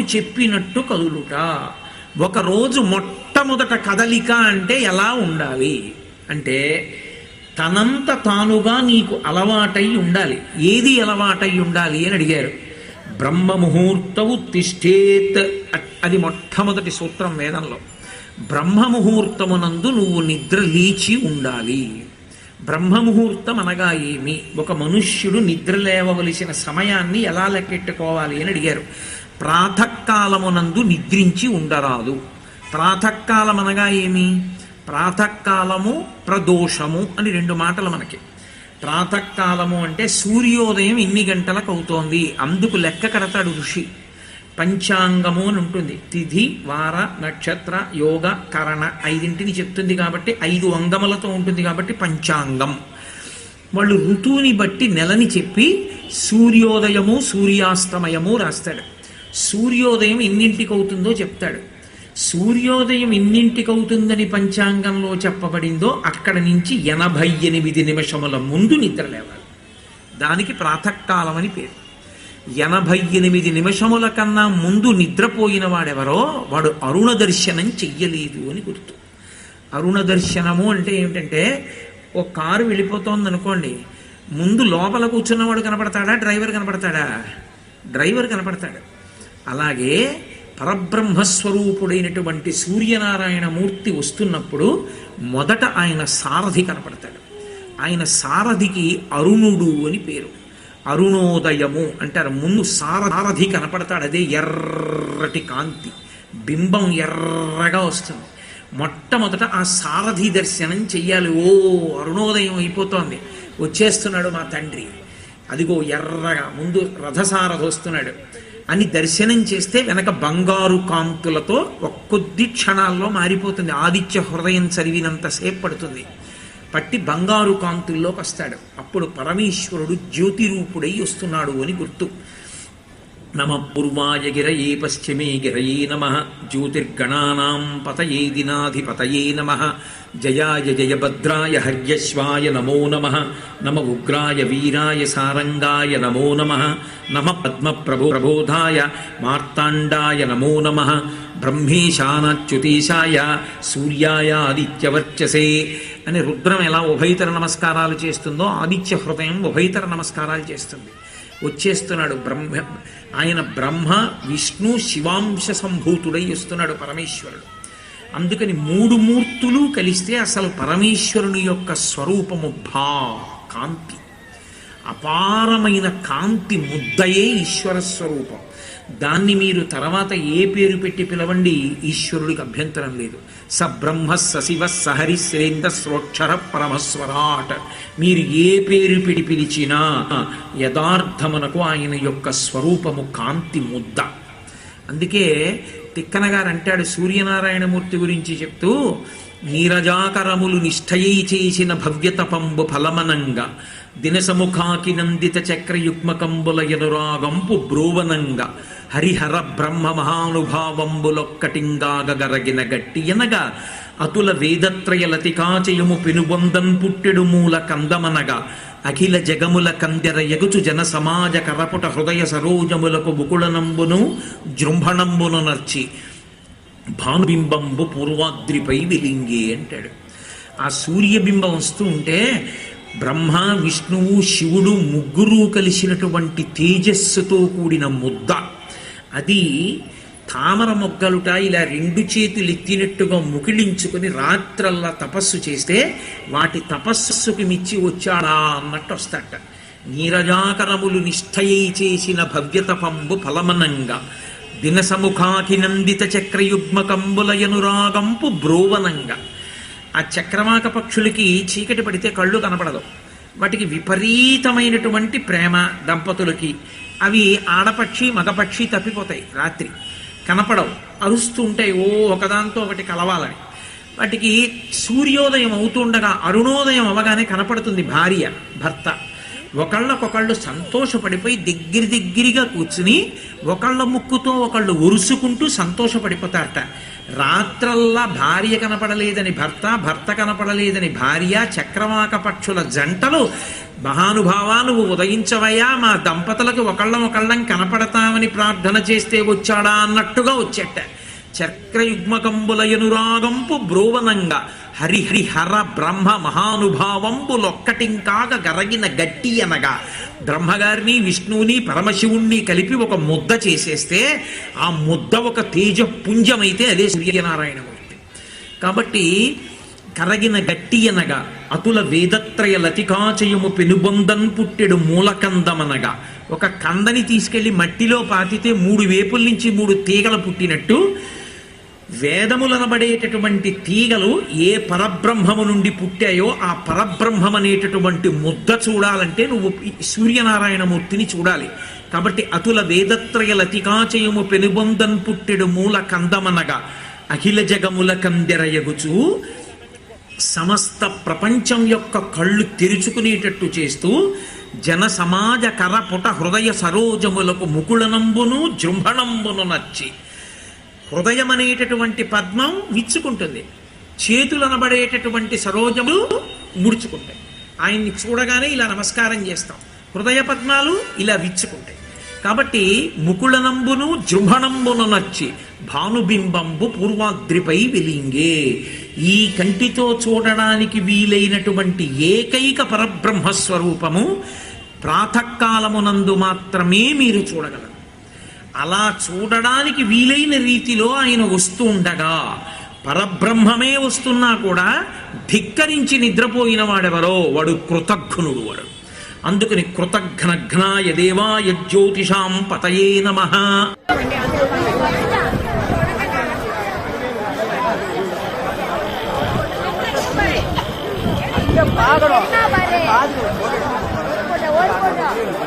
కవులు చెప్పినట్టు కదులుట. ఒకరోజు మొట్టమొదట కదలిక అంటే ఎలా ఉండాలి? అంటే తనంత తానుగా నీకు అలవాటై ఉండాలి. ఏది అలవాటై ఉండాలి అని అడిగారు. బ్రహ్మ ముహూర్తవు తిష్టేత్ అది మొట్టమొదటి సూత్రం వేదంలో. బ్రహ్మ ముహూర్తమునందు నువ్వు నిద్ర లేచి ఉండాలి. బ్రహ్మముహూర్తం అనగా ఏమి ఒక మనుష్యుడు నిద్ర లేవవలసిన సమయాన్ని ఎలా లెక్కెట్టుకోవాలి అని అడిగారు. ప్రాతకాలమునందు నిద్రించి ఉండరాదు. ప్రాతకాలం అనగా ఏమి ప్రాతకాలము ప్రదోషము అని రెండు మాటలు మనకి. ప్రాతకాలము అంటే సూర్యోదయం ఎన్ని గంటలకు అవుతోంది? అందుకు లెక్క కడతాడు ఋషి. పంచాంగము అని ఉంటుంది తిథి వార నక్షత్ర యోగ కరణ ఐదింటిని చెప్తుంది కాబట్టి ఐదు అంగములతో ఉంటుంది కాబట్టి పంచాంగం. వాళ్ళు ఋతువుని బట్టి నెలని చెప్పి సూర్యోదయము సూర్యాస్తమయము రాస్తాడు. సూర్యోదయం ఎన్నింటికి అవుతుందో చెప్తాడు. సూర్యోదయం ఎన్నింటికి అవుతుందని పంచాంగంలో చెప్పబడిందో అక్కడ నుంచి ఎనభై ఎనిమిది నిమిషముల ముందు నిద్ర లేవాలి. దానికి ప్రాతకాలం అని పేరు. ఎనభై ఎనిమిది నిమిషముల కన్నా ముందు నిద్రపోయిన వాడెవరో వాడు అరుణ దర్శనం చెయ్యలేదు అని గుర్తు. అరుణ దర్శనము అంటే ఏమిటంటే ఓ కారు వెళ్ళిపోతోంది అనుకోండి ముందు లోపల కూర్చున్నవాడు కనపడతాడా డ్రైవర్ కనపడతాడా? డ్రైవర్ కనపడతాడు. అలాగే పరబ్రహ్మస్వరూపుడైనటువంటి సూర్యనారాయణ మూర్తి వస్తున్నప్పుడు మొదట ఆయన సారథి కనపడతాడు. ఆయన సారథికి అరుణుడు అని పేరు. అరుణోదయము అంటారు. ముందు సార సారథి కనపడతాడు. అదే ఎర్రటి కాంతి. బింబం ఎర్రగా వస్తుంది. మొట్టమొదట ఆ సారథి దర్శనం చెయ్యాలి. ఓ అరుణోదయం అయిపోతోంది. వచ్చేస్తున్నాడు మా తండ్రి. అదిగో ఎర్రగా ముందు రథసారథి వస్తున్నాడు. అని దర్శనం చేస్తే వెనక బంగారు కాంతులతో ఒక్కొద్ది క్షణాల్లో మారిపోతుంది. ఆదిత్య హృదయం చదివినంతసేపు పడుతుంది. పట్టి బంగారు కాంతుల్లోకి వస్తాడు. అప్పుడు పరమేశ్వరుడు జ్యోతి రూపుడై వస్తున్నాడు అని గుర్తు. నమ పూర్వాయ గిరయే పశ్చిమే గిరయే నమ జ్యోతిర్గణానాం పతయే దినాధిపతయే నమ జయాయ జయభద్రాయ హర్యశ్వాయ నమో నమ నమ ఉగ్రాయ వీరాయ సారంగాయ నమో నమ నమ పద్మప్రభో ప్రబోధాయ మార్తాండాయ నమో నమ బ్రహ్మేశానాచ్యుతీశాయ సూర్యాయ ఆదిత్యవర్చసే అని రుద్రం ఎలా ఉభయతర నమస్కారాలు చేస్తుందో ఆదిత్య హృదయం ఉభయతర నమస్కారాలు చేస్తుంది. వచ్చేస్తున్నాడు బ్రహ్మ ఆయన బ్రహ్మ విష్ణు శివాంశ సంభూతుడై వస్తున్నాడు పరమేశ్వరుడు. అందుకని మూడు మూర్తులు కలిస్తే అసలు పరమేశ్వరుని యొక్క స్వరూపము భా కాంతి. అపారమైన కాంతి ముద్దయే ఈశ్వర స్వరూపం. దాన్ని మీరు తర్వాత ఏ పేరు పెట్టి పిలవండి ఈశ్వరుడికి అభ్యంతరం లేదు. స బ్రహ్మ సశివ సహరి శ్రేంద స్రోక్షర పరమస్వరాట్. మీరు ఏ పేరు పిడి పిలిచినా యథార్థమునకు ఆయన యొక్క స్వరూపము కాంతి ముద్ద. అందుకే తిక్కన గారు అంటాడు సూర్యనారాయణమూర్తి గురించి చెప్తూ నీరజాకరములు నిష్ఠయై చేసిన భవ్యతపంబు ఫలమనంగా దినసముఖాకి నందిత చక్రయుగ్మకంబుల ఎనురాగంపు బ్రోవనంగా హరిహర బ్రహ్మ మహానుభావంబులొక్కటింగాగరగిన గట్టి ఎనగా అతుల వేదత్రయ లతికాచయము పెనుబొందన్ పుట్టెడు మూల కందమనగా. అఖిల జగముల కందెర ఎగుచు జన సమాజ కరపుట హృదయ సరోజములకు బుకుళనంబును జృంభణంబును నర్చి. భానుబింబంబు పూర్వాద్రిపై వెలింగే అంటాడు. ఆ సూర్యబింబం వస్తూ ఉంటే బ్రహ్మ విష్ణువు శివుడు ముగ్గురు కలిసినటువంటి తేజస్సుతో కూడిన ముద్ద. అది తామర మొగ్గలుట ఇలా రెండు చేతులు ఎత్తినట్టుగా ముకిళించుకుని రాత్రల్లా తపస్సు చేస్తే వాటి తపస్సుకి మిచ్చి వచ్చాడా అన్నట్టు వస్తాట నీరజాకరములు నిష్ఠయై చేసిన భవ్యతపంబు ఫలమనంగా. దినసముఖాకినందిత చక్రయుగ్మకంబులయనురాగంపు బ్రోవనంగా. ఆ చక్రవాక పక్షులకి చీకటి పడితే కళ్ళు కనపడదు. వాటికి విపరీతమైనటువంటి ప్రేమ దంపతులకి. అవి ఆడపక్షి మగపక్షి తప్పిపోతాయి రాత్రి. కనపడవు. అరుస్తూ ఉంటాయి ఓ ఒకదాంతో ఒకటి కలవాలని. వాటికి సూర్యోదయం అవుతుండగా అరుణోదయం అవగానే కనపడుతుంది భార్య భర్త. ఒకళ్ళకొకళ్ళు సంతోషపడిపోయి దగ్గర దగ్గరగా కూర్చుని ఒకళ్ళ ముక్కుతో ఒకళ్ళు ఉరుసుకుంటూ సంతోషపడిపోతారట. రాత్రల్లా భార్య కనపడలేదని భర్త భర్త కనపడలేదని భార్య చక్రవాక పక్షుల జంటలు మహానుభావా నువ్వు ఉదయించవయ్యా మా దంపతులకు ఒకళ్ళం ఒకళ్ళం కనపడతామని ప్రార్థన చేస్తే వచ్చాడా అన్నట్టుగా వచ్చేట. చక్రయుగ్మకంబులయనురాగంపు బ్రోవనంగా హరిహరిహర బ్రహ్మ మహానుభావంబులొక్కటింకాగ గరగిన గట్టి అనగా బ్రహ్మగారిని విష్ణువుని పరమశివుణ్ణి కలిపి ఒక ముద్ద చేసేస్తే ఆ ముద్ద ఒక తేజపుంజమైతే అదే సూర్యనారాయణమూర్తి. కాబట్టి కరగిన గట్టి అనగా అతుల వేదత్రయ లతికాచయము పెనుబొందన్ పుట్టెడు మూలకందమనగా ఒక కందని తీసుకెళ్ళి మట్టిలో పాతితే మూడు వేపుల నుంచి మూడు తీగలు పుట్టినట్టు వేదములనబడేటటువంటి తీగలు ఏ పరబ్రహ్మము నుండి పుట్టాయో ఆ పరబ్రహ్మం అనేటటువంటి ముద్ద చూడాలంటే నువ్వు సూర్యనారాయణమూర్తిని చూడాలి. కాబట్టి అతుల వేదత్రయ లతికాచయము పెనుబొందన్ పుట్టెడు మూల కందమనగా అఖిల జగముల కందెరయగుచు సమస్త ప్రపంచం యొక్క కళ్ళు తెరుచుకునేటట్టు చేస్తూ జన సమాజ కరపుట హృదయ సరోజములకు ముకుళనంబును జృంభణంబును నచ్చి హృదయం అనేటటువంటి పద్మం విచ్చుకుంటుంది. చేతులు అనబడేటటువంటి సరోజములు ముడుచుకుంటాయి. ఆయన్ని చూడగానే ఇలా నమస్కారం చేస్తాం. హృదయ పద్మాలు ఇలా విచ్చుకుంటాయి. కాబట్టి ముకుళనంబును జృంభణంబును నచ్చి భానుబింబంబు పూర్వాద్రిపై వెలింగే. ఈ కంటితో చూడడానికి వీలైనటువంటి ఏకైక పరబ్రహ్మస్వరూపము ప్రాతకాలమునందు మాత్రమే మీరు చూడగలరు. అలా చూడడానికి వీలైన రీతిలో ఆయన వస్తూ ఉండగా పరబ్రహ్మమే వస్తున్నా కూడా ధిక్కరించి నిద్రపోయిన వాడెవరో వాడు కృతఘ్నుడు వాడు. అందుకని కృతఘ్నఘ్నాయ దేవా యజ్యోతిషాం పతయే నమ. काय